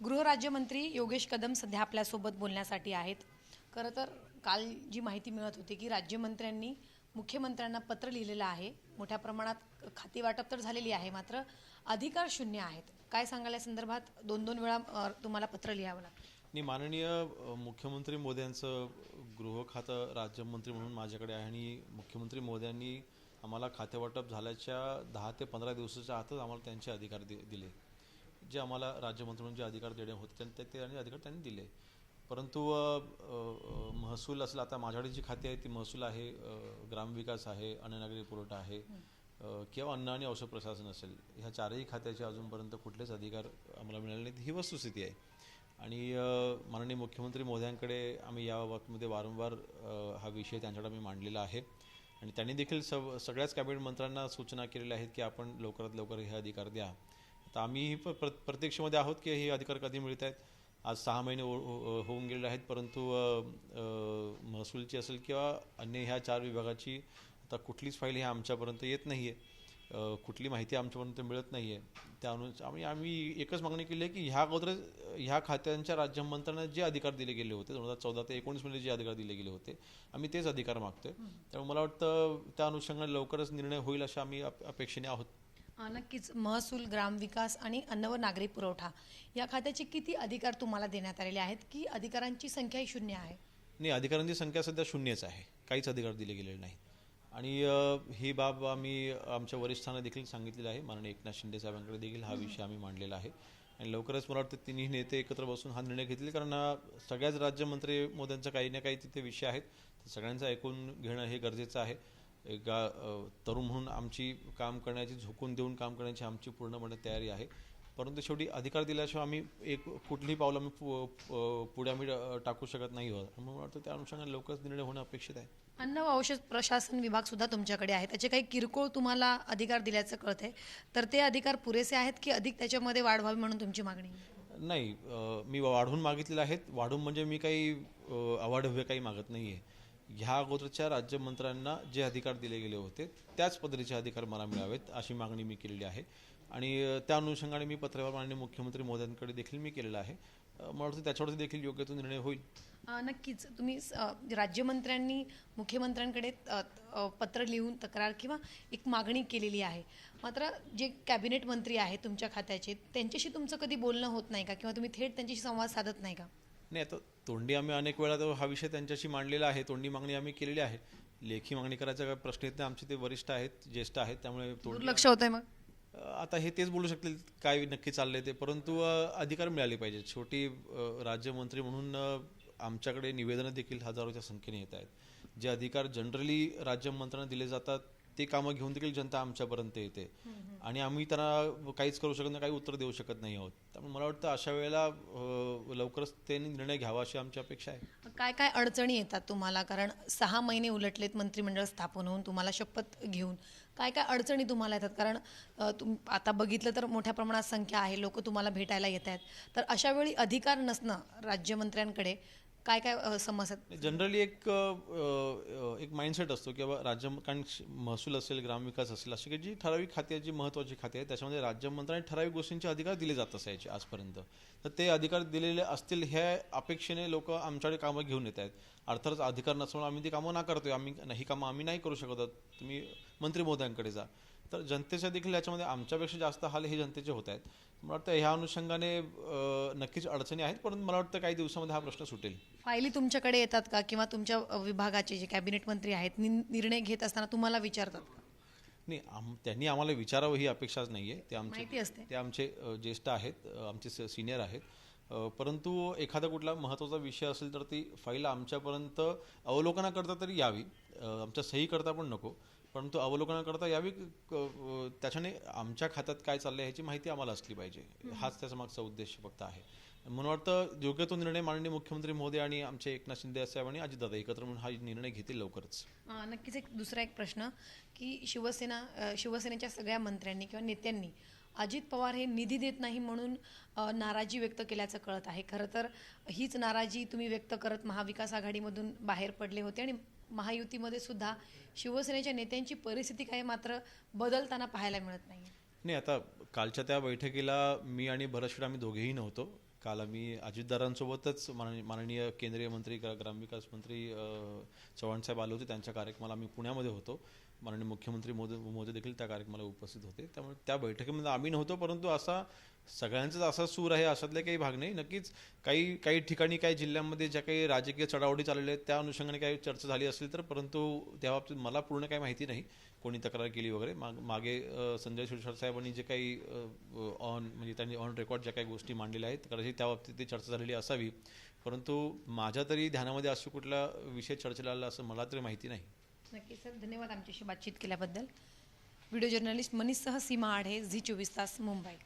गृहराज्यमंत्री योगेश कदम सध्या आपल्यासोबत बोलण्यासाठी आहेत. खरं तर काल जी माहिती मिळत होती की राज्यमंत्र्यांनी मुख्यमंत्र्यांना पत्र लिहिलेलं आहे. मोठ्या प्रमाणात खाती वाटप तर झालेली आहे मात्र अधिकार शून्य आहेत. काय सांगायला संदर्भात? दोन दोन वेळा तुम्हाला पत्र लिहावं लागतं. नाही माननीय मुख्यमंत्री मोद्यांचं गृह खातं राज्यमंत्री म्हणून माझ्याकडे आहे आणि मुख्यमंत्री मोद्यांनी आम्हाला खातेवाटप झाल्याच्या दहा ते पंधरा दिवसाच्या आतच आम्हाला त्यांचे अधिकार दि दिले. जे आम्हाला राज्यमंत्री म्हणून जे अधिकार देणे होते त्यांनी ते- अधिकार त्यांनी दिले. परंतु महसूल असेल आता माझ्याकडे जी खाती आहे ती महसूल आहे ग्रामविकास आहे अन्ननागरी पुरवठा आहे किंवा अन्न आणि औषध प्रशासन असेल ह्या चारही खात्याचे अजूनपर्यंत कुठलेच अधिकार आम्हाला मिळाले नाहीत. ही वस्तुस्थिती आहे. आणि माननीय मुख्यमंत्री मोदयांकडे आम्ही या बाबतीमध्ये वारंवार हा विषय त्यांच्याकडे आम्ही मांडलेला आहे. आणि त्यांनी देखील सव सगळ्याच कॅबिनेट मंत्र्यांना सूचना केलेल्या आहेत की आपण लवकरात लवकर हे अधिकार द्या. तर आम्हीही प- प्र प्रतीक्षेमध्ये आहोत की हे अधिकार कधी मिळत आहेत? आज सहा महिने हो- हो- होऊन गेलेले आहेत परंतु महसूलची असेल किंवा अन्य ह्या चार विभागाची आता कुठलीच फाईल ही आमच्यापर्यंत येत नाही आहे कुठली माहिती आमच्यापर्यंत मिळत नाही आहे त्या अनु आम्ही आम्ही एकच मागणी केली आहे की ह्या अगोदर ह्या खात्यांच्या राज्यमंत्र्यांना जे अधिकार दिले गेले होते दोन हजार चौदा ते एकोणीसमध्ये जे अधिकार दिले गेले होते आम्ही तेच अधिकार मागतोय. त्यामुळे मला वाटतं त्या अनुषंगाने लवकरच निर्णय होईल अशा आम्ही अप- अपेक्षेने आहोत. नक्कीच. महसूल ग्रामविकास आणि अन्न व नागरी पुरवठा या खात्याचे किती अधिकार तुम्हाला देण्यात आलेले आहेत? की अधिकारांची संख्याही शून्य आहे? नाही अधिकारांची संख्या सध्या शून्यच आहे. काहीच अधिकार दिले गेलेले नाही आणि ही बाब आम्ही आमच्या वरिष्ठांना देखील सांगितलेलं आहे. माननीय एकनाथ शिंदे साहेबांकडे देखील हा विषय आम्ही मांडलेला आहे. आणि लवकरच मला वाटतं तिन्ही नेते एकत्र बसून हा निर्णय घेतील. कारण सगळ्याच राज्यमंत्री मोद्यांचा काही ना काही तिथे विषय आहेत. सगळ्यांचं ऐकून घेणं हे गरजेचं आहे. गा तरुण म्हणून आमची काम करण्याची झोकून देऊन काम करण्याची आमची पूर्णपणे तयारी आहे. परंतु शेवटी अधिकार दिल्याशिवाय आम्ही एक कुठलीही पावलं आम्ही पुढे आम्ही टाकू शकत नाही आहोत. म्हणून मला वाटतं त्या अनुषंगाने लवकरच निर्णय होणं अपेक्षित आहे. अन्न व औषध प्रशासन विभाग सुद्धा तुमच्याकडे आहे. त्याचे काही किरकोळ तुम्हाला अधिकार दिल्याचं कळत आहे तर ते अधिकार पुरेसे आहेत की अधिक त्याच्यामध्ये वाढ व्हावी म्हणून तुमची मागणी? नाही मी वाढवून मागितलेले आहेत. वाढून म्हणजे मी काही अवाढव्य काही मागत नाही आहे ह्या अगोदरच्या राज्यमंत्र्यांना जे अधिकार दिले गेले होते त्याच पद्धतीचे अधिकार मला मिळावेत अशी मागणी मी केलेली आहे. आणि त्या अनुषंगाने मी पत्रव्यवहार माननीय मुख्यमंत्री मोदयांकडे देखील मी केलेला आहे. म्हणून मला वाटतं त्याच्यावरती देखील योग्य तो निर्णय होईल. नक्कीच. तुम्ही राज्यमंत्र्यांनी मुख्यमंत्र्यांकडे पत्र लिहून तक्रार किंवा एक मागणी केलेली आहे. मात्र जे कॅबिनेट मंत्री आहेत तुमच्या खात्याचे त्यांच्याशी तुमचं कधी बोलणं होत नाही का? किंवा तुम्ही थेट त्यांच्याशी संवाद साधत नाही का? नाही आता तोंडी आम्ही अनेक वेळा तो हा विषय त्यांच्याशी मांडलेला आहे तोंडी मागणी आम्ही केलेली आहे. लेखी मागणी करायचा काही प्रश्न येत नाही आमचे ते वरिष्ठ आहेत ज्येष्ठ आहेत त्यामुळे तोंडी दुर्लक्ष होतंय मग? आता हे तेच बोलू शकतील काय नक्की चाललंय ते. परंतु अधिकार मिळाले पाहिजेत. शेवटी राज्यमंत्री म्हणून आमच्याकडे निवेदनं देखील हजारोच्या संख्येने येत आहेत. जे अधिकार जनरली राज्यमंत्र्यांना दिले जातात ते कामं घेऊन देखील जनता आमच्यापर्यंत येते. आणि आम्ही त्यांना काहीच करू शकत नाही काही उत्तर देऊ शकत नाही आहोत. त्यामुळे मला वाटतं अशा वेळेला लवकरच त्यांनी निर्णय घ्यावा अशी आमची अपेक्षा आहे. काय काय अडचणी येतात तुम्हाला? कारण सहा महिने उलटलेत मंत्रिमंडळ स्थापन होऊन तुम्हाला शपथ घेऊन. काय काय अडचणी तुम्हाला येतात? कारण तुम आता बघितलं तर मोठ्या प्रमाणात संख्या आहे लोक तुम्हाला भेटायला येत आहेत तर अशा वेळी अधिकार नसणं राज्यमंत्र्यांकडे काय काय समस्या? जनरली एक एक माइंडसेट असतो की बाबा राज्य कारण महसूल असेल ग्रामविकास असेल अशी काही जी ठराविक खाती जी महत्त्वाची खाती आहेत त्याच्यामध्ये राज्यमंत्र्यांनी ठराविक गोष्टींचे अधिकार दिले जात असायचे आजपर्यंत. तर ते अधिकार दिलेले असतील ह्या अपेक्षेने लोक आमच्याकडे कामं घेऊन येत आहेत. अर्थातच अधिकार नसल्यामुळे आम्ही ती कामं ना करतोय आम्ही ही कामं आम्ही नाही करू शकत तुम्ही मंत्री महोदयांकडे जा. तर जनतेच्या देखील याच्यामध्ये आमच्यापेक्षा जास्त हाल हे जनतेचे होत आहेत. मला वाटतं ह्या अनुषंगाने नक्कीच अडचणी आहेत परंतु मला वाटतं काही दिवसामध्ये हा प्रश्न सुटेल. फायली तुमच्याकडे येतात का? किंवा तुमच्या विभागाचे जे कॅबिनेट मंत्री आहेत निर्णय घेत असताना तुम्हाला विचारतात का? नाही आम त्यांनी आम्हाला विचारावं ही अपेक्षाच नाही आहे ते आमचे ते आमचे ज्येष्ठ आहेत आमचे सिनियर आहेत. परंतु एखादा कुठला महत्त्वाचा विषय असेल तर ती फाईल आमच्यापर्यंत अवलोकनाकरता तरी यावी. आमच्या सही करता पण नको. परंतु अवलोकनाकरता यावी त्याच्याने आमच्या खात्यात काय चाललंय ह्याची माहिती आम्हाला असली पाहिजे. हाच त्याचा मागचा उद्देश फक्त आहे. म्हणून वाटतं योग्य तो निर्णय माननीय मुख्यमंत्री महोदय आणि आमचे एकनाथ शिंदे साहेब आणि अजितदादा एकत्र म्हणून हा निर्णय घेतील लवकरच. नक्कीच एक दुसरा एक प्रश्न की शिवसेना शिवसेनेच्या सगळ्या मंत्र्यांनी किंवा नेत्यांनी अजित पवार हे निधी देत नाही म्हणून नाराजी व्यक्त केल्याचं कळत आहे. खरं तर हीच नाराजी तुम्ही व्यक्त करत महाविकास आघाडीमधून बाहेर पडले होते आणि महायुतीमध्ये सुद्धा शिवसेनेच्या नेत्यांची परिस्थिती काही मात्र बदलताना पाहायला मिळत नाही नाही आता कालच्या त्या बैठकीला मी आणि भरतशेठ आम्ही दोघेही नव्हतो. काल आम्ही अजितदारांसोबतच माननीय माननीय केंद्रीय मंत्री ग्रामविकास मंत्री चव्हाणसाहेब आले होते. त्यांच्या कार्यक्रमाला आम्ही पुण्यामध्ये होतो. माननीय मुख्यमंत्री मोदी मोदी देखील त्या कार्यक्रमाला उपस्थित होते. त्यामुळे त्या बैठकीमध्ये आम्ही नव्हतो परंतु असा सगळ्यांचाच असा सूर आहे अशातले काही भाग नाही. नक्कीच काही काही ठिकाणी काही जिल्ह्यांमध्ये ज्या काही राजकीय चढावडी चाललेल्या आहेत त्या अनुषंगाने काही चर्चा झाली असेल तर परंतु त्या बाबतीत मला पूर्ण काही माहिती नाही कोणी तक्रार केली वगैरे. माग मागे संजय शिरसाट साहेबांनी जे काही ऑन म्हणजे त्यांनी ऑन रेकॉर्ड ज्या काही गोष्टी मांडलेल्या आहेत कदाचित त्या बाबतीत ती चर्चा झालेली असावी. परंतु माझ्या तरी ध्यानामध्ये असं कुठला विषय चर्चेला आला असं मला तरी माहिती नाही. नक्की सर धन्यवाद आमच्याशी बातचीत केल्याबद्दल. व्हिडिओ जर्नलिस्ट मनीषसह सीमा आढे झी चोवीस तास मुंबई.